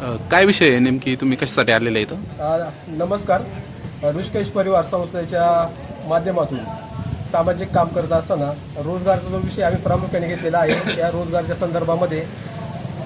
अ, काय विषय आहे नेमकी? तुम्ही कशासाठी आलेले इथं? अ, नमस्कार. ऋषिकेश परिवार संस्थेच्या माध्यमातून सामाजिक काम करत असताना रोजगारचा जो विषय आम्ही प्रामुख्याने घेतलेला आहे त्या रोजगारच्या संदर्भामध्ये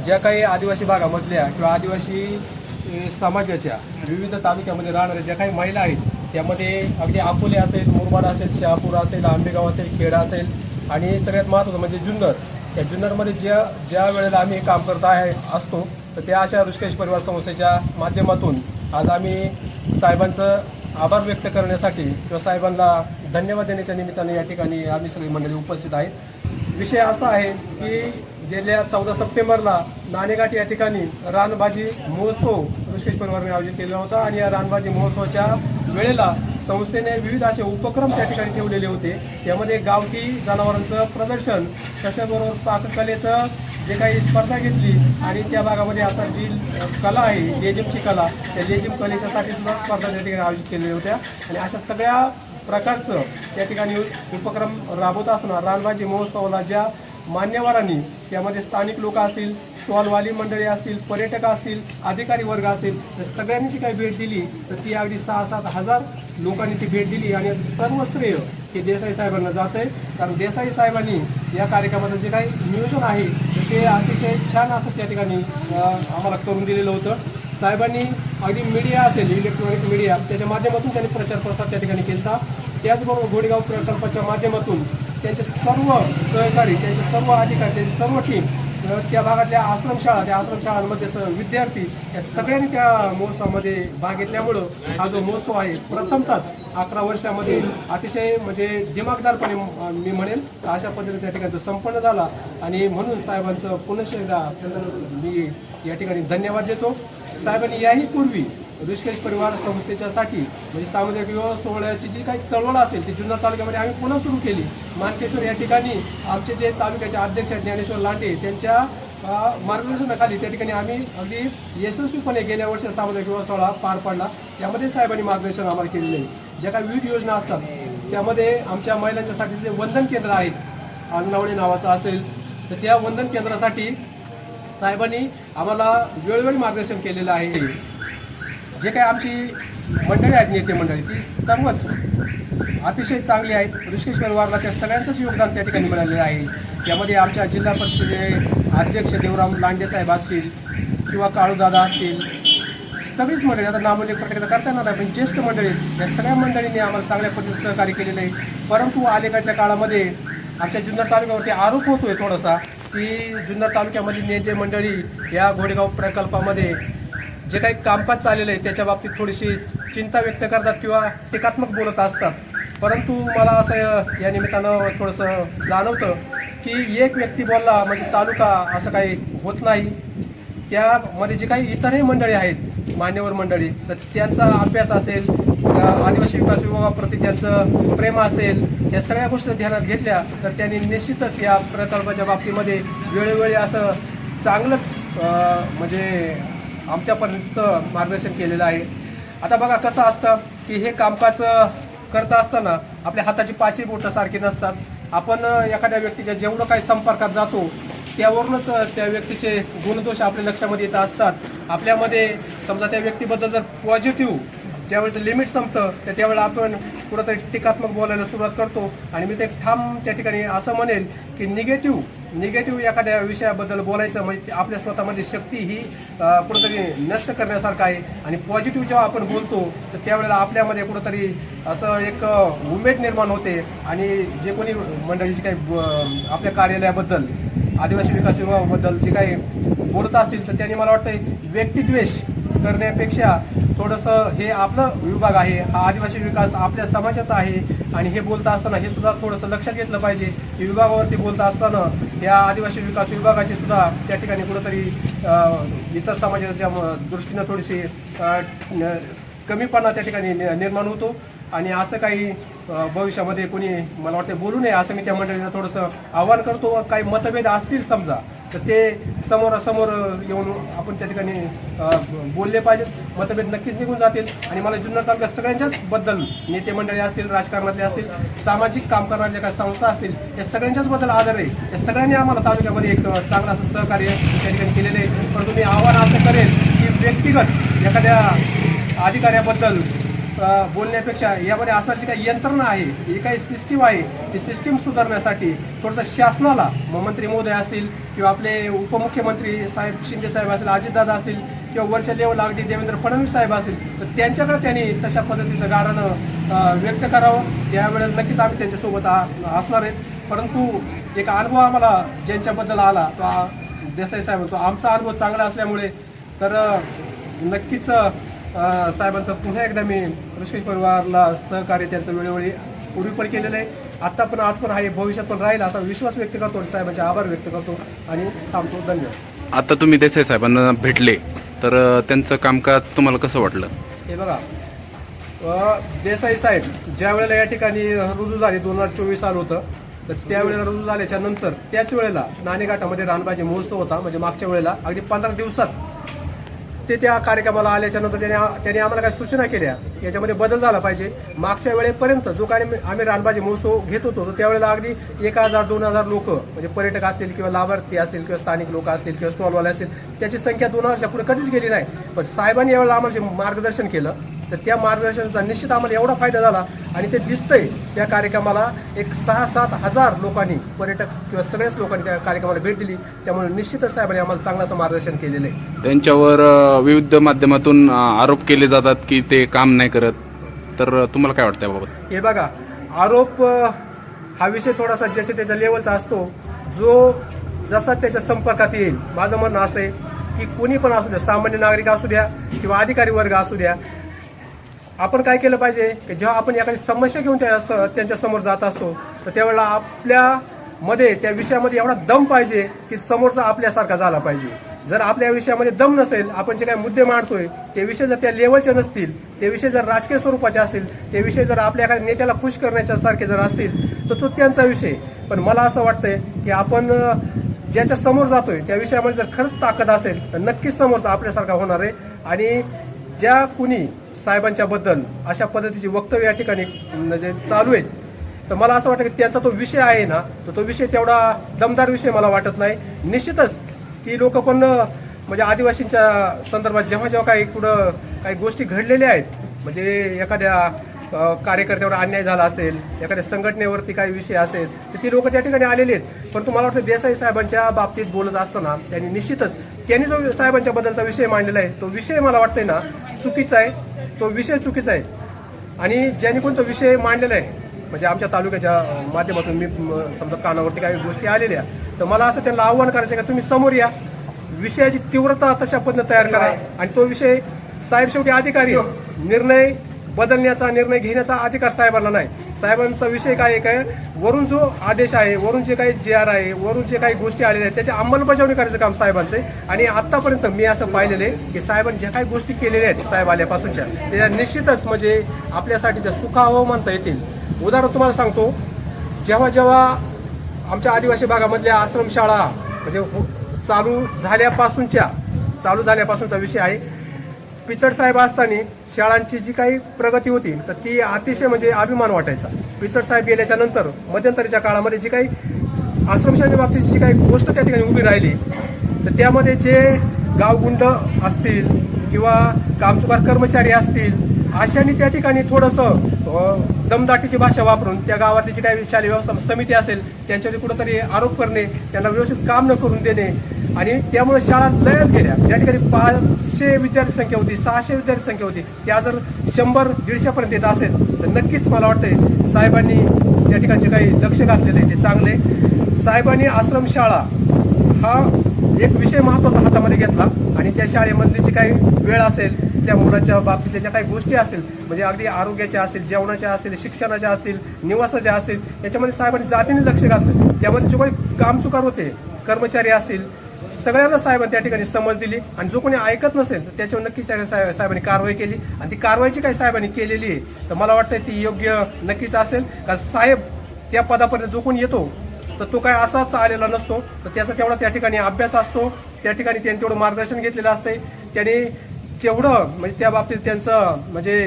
ज्या काही आदिवासी भागामधल्या किंवा आदिवासी अ, समाजाच्या विविध तालुक्यामध्ये राहणाऱ्या ज्या काही महिला आहेत त्यामध्ये अगदी अकोले असेल मुरबाड असेल शहापूर असेल आंबेगाव असेल खेडा असेल आणि सगळ्यात महत्त्वाचं म्हणजे जुन्नर. त्या जुन्नरमध्ये ज्या ज्या वेळेला आम्ही काम करत आहे असतो तर त्या अशा ऋषिकेश परिवार संस्थेच्या माध्यमातून आज आम्ही साहेबांचं आभार व्यक्त करण्यासाठी किंवा साहेबांना धन्यवाद देण्याच्या निमित्ताने या ठिकाणी आम्ही सगळी मंडळी उपस्थित आहेत. विषय असा आहे की गेल्या चौदा सप्टेंबरला नाणेघाट या ठिकाणी रानबाजी महोत्सव ऋषिकेश परिवाराने आयोजित केला होता आणि या रानबाजी महोत्सवाच्या वेळेला संस्थेने विविध असे उपक्रम त्या ठिकाणी ठेवलेले होते. त्यामध्ये गावठी जनावरांचं प्रदर्शन तशाचबरोबर पाककलेचं जे काही स्पर्धा घेतली आणि त्या भागामध्ये आता जी कला आहे लेझिमची कला त्या लेझिम कलेच्यासाठी सुद्धा स्पर्धा त्या ठिकाणी आयोजित केलेल्या होत्या. आणि अशा सगळ्या प्रकारचं त्या ठिकाणी उपक्रम राबवत असताना रानबाजी महोत्सवाला ज्या मान्यवरांनी त्यामध्ये स्थानिक लोक असतील स्टॉलवाली मंडळी असतील पर्यटक असतील अधिकारी वर्ग असेल तर सगळ्यांनी जी काही भेट दिली तर ती अगदी सहा सात हजार लोकांनी ती भेट दिली. आणि सर्व श्रेय हे देसाई साहेबांना जात आहे कारण देसाई साहेबांनी या कार्यक्रमाचं जे काही नियोजन आहे ते अतिशय छान असं त्या ठिकाणी आम्हाला करून दिलेलं होतं. साहेबांनी अगदी मीडिया असेल इलेक्ट्रॉनिक मीडिया त्याच्या माध्यमातून त्यांनी प्रचार प्रसार त्या ठिकाणी केला त्याचबरोबर गोडेगाव प्रकल्पाच्या माध्यमातून त्यांचे सर्व सहकारी त्यांचे सर्व अधिकारी त्यांची सर्व टीम तर त्या भागातल्या आश्रमशाळा त्या आश्रमशाळांमध्ये विद्यार्थी या सगळ्यांनी त्या महोत्सवामध्ये भाग घेतल्यामुळं हा जो महोत्सव आहे प्रथमतच अकरा वर्षामध्ये अतिशय म्हणजे दिमागदारपणे मी म्हणेल तर अशा पद्धतीने त्या ठिकाणी तो संपन्न झाला. आणि म्हणून साहेबांचं पुनश्च एकदा मी या ठिकाणी धन्यवाद देतो. साहेबांनी याही पूर्वी ऋषिकेश परिवार संस्थेच्यासाठी म्हणजे सामुदायिक विवाह सोहळ्याची जी काही चळवळ असेल ती जुन्नर तालुक्यामध्ये आम्ही पुन्हा सुरू केली. मानकेश्वर या ठिकाणी आमचे जे तालुक्याचे अध्यक्ष आहेत ज्ञानेश्वर लांडे त्यांच्या मार्गदर्शनाखाली त्या ठिकाणी आम्ही अगदी यशस्वीपणे गेल्या वर्षी सामुदायिक विवाह सोहळा पार पाडला. त्यामध्ये साहेबांनी मार्गदर्शन आम्हाला केलेलं आहे. ज्या काही विविध योजना असतात त्यामध्ये आमच्या महिलांच्यासाठी जे वंदन केंद्र आहेत आजनावळी नावाचं असेल तर त्या वंदन केंद्रासाठी साहेबांनी आम्हाला वेळोवेळी मार्गदर्शन केलेलं आहे. जे काही आमची मंडळी आहेत नेते मंडळी ती सर्वच अतिशय चांगली आहेत. ऋषिकेश परिवारला त्या सगळ्यांचंच योगदान त्या ठिकाणी मिळालेलं आहे. त्यामध्ये आमच्या जिल्हा परिषदेचे अध्यक्ष देवराम लांडे साहेब असतील किंवा काळूदादा असतील. सगळीच मंडळी आता नामोल्लेख प्रक्रिया करता येणार नाही पण ज्येष्ठ मंडळी या सगळ्या मंडळींनी आम्हाला चांगल्या पद्धतीने सहकार्य केलेलं आहे. परंतु अलीकडच्या काळामध्ये आमच्या जुन्नर तालुक्यावरती आरोप होतोय थोडासा की जुन्नर तालुक्यामधील नेते मंडळी या घोडेगाव प्रकल्पामध्ये जे काही कामकाज चाललेलं आहे त्याच्या बाबतीत थोडीशी चिंता व्यक्त करतात किंवा टीकात्मक बोलत असतात. परंतु मला असं या निमित्तानं थोडंसं जाणवतं की एक व्यक्ती बोलला म्हणजे तालुका असं काही होत नाही. त्यामध्ये जे काही इतरही मंडळी आहेत मान्यवर मंडळी तर त्यांचा अभ्यास असेल त्या आदिवासी विकास विभागाप्रती त्यांचं प्रेम असेल या सगळ्या गोष्टी ध्यानात घेतल्या तर त्यांनी निश्चितच या प्रकल्पाच्या बाबतीमध्ये वेळोवेळी असं चांगलंच म्हणजे आमच्यापर्यंत मार्गदर्शन केलेलं आहे. आता बघा कसं असतं की हे कामकाज करता करत असताना आपल्या हाताची पाचही बोटं सारखी नसतात. आपण एखाद्या व्यक्तीच्या जेवढं काही संपर्कात जातो त्यावरूनच त्या व्यक्तीचे गुणदोष आपल्या लक्षामध्ये येत असतात. आपल्यामध्ये समजा त्या व्यक्तीबद्दल जर पॉझिटिव्ह ज्यावेळेस लिमिट संपतं तर त्यावेळेला आपण कुठंतरी टीकात्मक बोलायला सुरुवात करतो. आणि मी ते ठाम त्या ठिकाणी असं म्हणेल की निगेटिव्ह निगेटिव्ह एखाद्या विषयाबद्दल बोलायचं म्हणजे आपल्या स्वतःमध्ये शक्ती ही कुठंतरी नष्ट करण्यासारखं आहे. आणि पॉझिटिव्ह जेव्हा आपण बोलतो तर त्यावेळेला आपल्यामध्ये कुठंतरी असं एक उमेद निर्माण होते. आणि जे कोणी मंडळीची काही आपल्या कार्यालयाबद्दल आदिवासी विकास विभागाबद्दल जे काही बोलत असतील तर त्यांनी मला वाटतं व्यक्तिद्वेष करण्यापेक्षा थोडंसं हे आपलं विभाग आहे हा आदिवासी विकास आपल्या समाजाचा आहे आणि हे बोलता असताना हे सुद्धा थोडंसं लक्षात घेतलं पाहिजे. की विभागावरती बोलता असताना या आदिवासी विकास विभागाची सुद्धा त्या ठिकाणी कुठंतरी इतर समाजाच्या दृष्टीनं थोडीशी कमीपणा त्या ठिकाणी निर्माण होतो. आणि असं काही भविष्यामध्ये कोणी मला वाटतं बोलू नये असं मी त्या मंडळींना थोडंसं आव्हान करतो. काही मतभेद असतील समजा तर ते समोरासमोर येऊन आपण त्या ठिकाणी बोलले पाहिजेत. मतभेद नक्कीच निघून जातील. आणि मला जुन्नर तालुक्यात सगळ्यांच्याच बद्दल नेते मंडळी असतील राजकारणातले असतील सामाजिक काम करणाऱ्या ज्या काही संस्था असतील या सगळ्यांच्याच बद्दल आदर आहे. या सगळ्यांनी आम्हाला तालुक्यामध्ये एक चांगलं असं सहकार्य त्या ठिकाणी केलेलं आहे. परंतु मी आव्हान असं करेल की व्यक्तिगत एखाद्या अधिकाऱ्याबद्दल बोलण्यापेक्षा यामध्ये असणारी काही यंत्रणा आहे ही काही सिस्टीम आहे ती सिस्टीम सुधारण्यासाठी थोडंसं शासनाला मग मंत्री महोदय असतील किंवा आपले उपमुख्यमंत्री साहेब शिंदे साहेब असतील अजितदादा असतील किंवा वरच्या लेवल अगदी देवेंद्र फडणवीस साहेब असतील तर त्यांच्याकडे त्यांनी तशा पद्धतीचं गाणं व्यक्त करावं. त्यावेळेस नक्कीच आम्ही त्यांच्यासोबत आ- असणार आहेत. परंतु एक अनुभव आम्हाला ज्यांच्याबद्दल आला तो देसाई साहेब तो आमचा अनुभव चांगला असल्यामुळे तर नक्कीच साहेबांचं पुन्हा एकदा मी ऋषिकेश परिवारला सहकार्य त्यांचं वेळोवेळी पूर्वी पण केलेलं आहे. आत्ता पण आज पण आहे भविष्यात पण राहील असा विश्वास व्यक्त करतो आणि साहेबांचे आभार व्यक्त करतो आणि थांबतो. धन्यवाद. आता तुम्ही देसाई साहेबांना भेटले तर त्यांचं कामकाज तुम्हाला कसं वाटलं? हे बघा देसाई साहेब ज्या वेळेला या ठिकाणी रुजू झाले दोन हजार चोवीस साल होतं तर त्यावेळेला रुजू झाल्याच्यानंतर त्याच वेळेला नाणेघाटामध्ये रानबाजी महोत्सव होता म्हणजे मागच्या वेळेला अगदी पंधरा दिवसात ते त्या कार्यक्रमाला आल्याच्यानंतर त्याने त्यांनी आम्हाला काही सूचना केल्या. याच्यामध्ये बदल झाला पाहिजे. मागच्या वेळेपर्यंत जो काही आम्ही रानबाजी महोत्सव घेत होतो तर त्यावेळेला अगदी एक हजार दोन हजार लोक म्हणजे पर्यटक असतील किंवा लाभार्थी असतील किंवा स्थानिक लोक असतील किंवा स्टॉलवाले असतील त्याची संख्या दोन हजारच्या पुढे कधीच गेली नाही. पण साहेबांनी यावेळेला आम्हाला जे मार्गदर्शन केलं तर त्या मार्गदर्शनाचा निश्चित आम्हाला एवढा फायदा झाला आणि ते दिसतंय त्या कार्यक्रमाला एक सहा सात हजार लोकांनी पर्यटक किंवा सगळ्याच लोकांनी त्या कार्यक्रमाला भेट दिली. त्यामुळे निश्चितच साहेबांनी आम्हाला चांगलं असं मार्गदर्शन केलेलं आहे. त्यांच्यावर विविध माध्यमातून आरोप केले जातात की ते काम नाही करत. तर तुम्हाला काय वाटतं याबाबत? हे बघा आरोप हा विषय थोडासा ज्याच्या त्याच्या लेवलचा असतो. जो जसा त्याच्या संपर्कात येईल माझं म्हणणं असं आहे की कोणी पण असू द्या सामान्य नागरिक असू द्या किंवा अधिकारी वर्ग असू द्या आपण काय केलं पाहिजे की जेव्हा आपण एखादी समस्या घेऊन त्या त्यांच्यासमोर जात असतो तर त्यावेळेला आपल्या मध्ये त्या विषयामध्ये एवढा दम पाहिजे की समोरचा आपल्यासारखा झाला पाहिजे. जर आपल्या विषयामध्ये दम नसेल आपण जे काही मुद्दे मांडतोय ते विषय जर त्या लेवलचे नसतील ते विषय जर राजकीय स्वरूपाचे असतील ते विषय जर आपल्या एखाद्या नेत्याला खुश करण्याच्या सारखे जर असतील तर तो त्यांचा विषय पण मला असं वाटतंय की आपण ज्याच्या समोर जातोय त्या विषयामध्ये जर खरंच ताकद असेल तर नक्कीच समोरचा आपल्यासारखा होणार आहे. आणि ज्या कुणी साहेबांच्या बद्दल अशा पद्धतीची वक्तव्य या ठिकाणी म्हणजे चालू आहेत तर मला असं वाटतं की त्याचा तो विषय आहे ना तर तो विषय तेवढा दमदार विषय मला वाटत नाही. निश्चितच ती लोक पण म्हणजे आदिवासींच्या संदर्भात जेव्हा जेव्हा काही कुठं काही गोष्टी घडलेल्या आहेत म्हणजे एखाद्या कार्यकर्त्यावर अन्याय झाला असेल एखाद्या संघटनेवरती काही विषय असेल तर ती लोक त्या ठिकाणी आलेली आहेत. परंतु मला वाटतं देसाई साहेबांच्या बाबतीत बोलत असताना त्यांनी निश्चितच त्यांनी जो साहेबांच्या बद्दलचा विषय मांडलेला आहे तो विषय मला वाटतंय ना चुकीचा आहे. तो विषय चुकीचा आहे. आणि ज्यांनी कोणता विषय मांडलेला आहे म्हणजे आमच्या तालुक्याच्या माध्यमातून मी समजा कानावरती काही गोष्टी आलेल्या तर मला असं त्यांना आव्हान करायचं आहे का तुम्ही समोर या. विषयाची तीव्रता तशा पद्धतीने तयार करा. आणि तो विषय साहेब शेवटी अधिकारी आहे. निर्णय बदलण्याचा निर्णय घेण्याचा अधिकार साहेबांना नाही. साहेबांचा विषय काय आहे काय वरून जो आदेश आहे वरून जे काही जे आर आहे वरून जे काही गोष्टी आलेल्या आहेत त्याची अंमलबजावणी करायचं काम साहेबांचं आणि आतापर्यंत मी असं पाहिलेलं आहे की साहेबांनी ज्या काही गोष्टी केलेल्या आहेत साहेब आल्यापासूनच्या त्या निश्चितच म्हणजे आपल्यासाठी सुखावं म्हणता येतील. उदाहरण तुम्हाला सांगतो जेव्हा जेव्हा आमच्या आदिवासी भागामधल्या आश्रमशाळा म्हणजे हो, चालू झाल्यापासूनच्या चालू झाल्यापासूनचा विषय आहे. पिचड साहेब असताना शाळांची जी काही प्रगती होती तर ती अतिशय म्हणजे अभिमान वाटायचा. पिचर साहेब गेल्याच्यानंतर मध्यंतरीच्या काळामध्ये जी काही आश्रमशाळेच्या बाबतीत जी काही गोष्ट त्या ठिकाणी उभी राहिली तर त्यामध्ये जे गावगुंड असतील किंवा कामचुकार कर्मचारी असतील अशांनी त्या ठिकाणी थोडंसं दमदाटीची भाषा वापरून त्या गावातली जी काही शालेय व्यवस्था समिती असेल त्यांच्यावर कुठंतरी आरोप करणे त्यांना व्यवस्थित काम न करून देणे आणि त्यामुळे शाळा लयच गेल्या. ज्या ठिकाणी पाचशे विद्यार्थी संख्या होती सहाशे विद्यार्थी संख्या होती त्या जर शंभर दीडशेपर्यंत येत असेल तर नक्कीच मला वाटतंय साहेबांनी त्या ठिकाणचे काही लक्ष घातलेलं आहे ते चांगले साहेबांनी आश्रमशाळा हा एक विषय महत्त्वाचा हातामध्ये घेतला आणि त्या शाळेमधली जी काही वेळ असेल त्या मुलाच्या बाबतीतल्या ज्या काही गोष्टी असेल म्हणजे अगदी आरोग्याच्या असतील जेवणाच्या असतील शिक्षणाच्या असतील निवासाच्या असतील याच्यामध्ये साहेबांनी जातीने लक्ष घातलं. त्यामध्ये जो काही कामचुकार होते कर्मचारी असतील सगळ्यांना साहेबांनी त्या ठिकाणी समज दिली आणि जो कोणी ऐकत नसेल तर त्याच्यावर नक्कीच त्या साहेबांनी कारवाई केली. आणि ती कारवाईची काही साहेबांनी केलेली आहे तर मला वाटतं ती योग्य नक्कीच असेल. का साहेब त्या पदापर्यंत जो कोणी येतो तर तो काय असाच आलेला नसतो. तर त्याचा तेवढा त्या ठिकाणी अभ्यास असतो. त्या ठिकाणी त्यांनी तेवढं मार्गदर्शन घेतलेलं असते. त्यांनी तेवढं म्हणजे त्या बाबतीत त्यांचं म्हणजे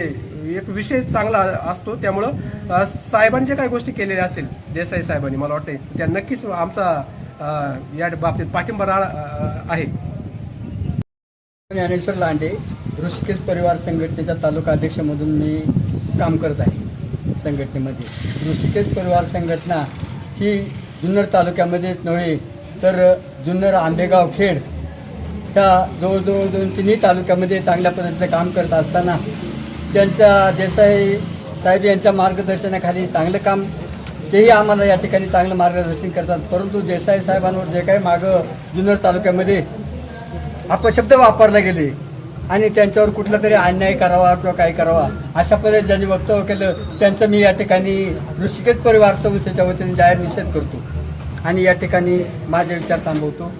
एक विषय चांगला असतो. त्यामुळं साहेबांनी जे काही गोष्टी केलेल्या असेल देसाई साहेबांनी मला वाटतं त्या नक्कीच आमचा या बाबतीत पाठिंबा रा- आहे. ज्ञानेश्वर लांडे ऋषिकेश परिवार संघटनेच्या तालुका अध्यक्ष मी काम करत आहे संघटनेमध्ये. ऋषिकेश परिवार संघटना ही जुन्नर तालुक्यामध्येच नव्हे तर जुन्नर आंबेगाव खेड ह्या जवळजवळ दोन तिन्ही तालुक्यामध्ये चांगल्या पद्धतीचं काम करत असताना त्यांच्या देसाई साहेब यांच्या मार्गदर्शनाखाली चांगलं काम तेही आम्हाला या ठिकाणी चांगलं मार्गदर्शन करतात. परंतु देसाई साहेबांवर जे काही मागं जुन्नर तालुक्यामध्ये अपशब्द वापरले गेले आणि त्यांच्यावर कुठला तरी अन्याय करावा किंवा काय करावा अशा पद्धतीने ज्यांनी वक्तव्य केलं त्यांचं मी या ठिकाणी ऋषिकेश परिवार संस्थेच्या वतीने जाहीर निषेध करतो. आणि या ठिकाणी माझे विचार थांबवतो.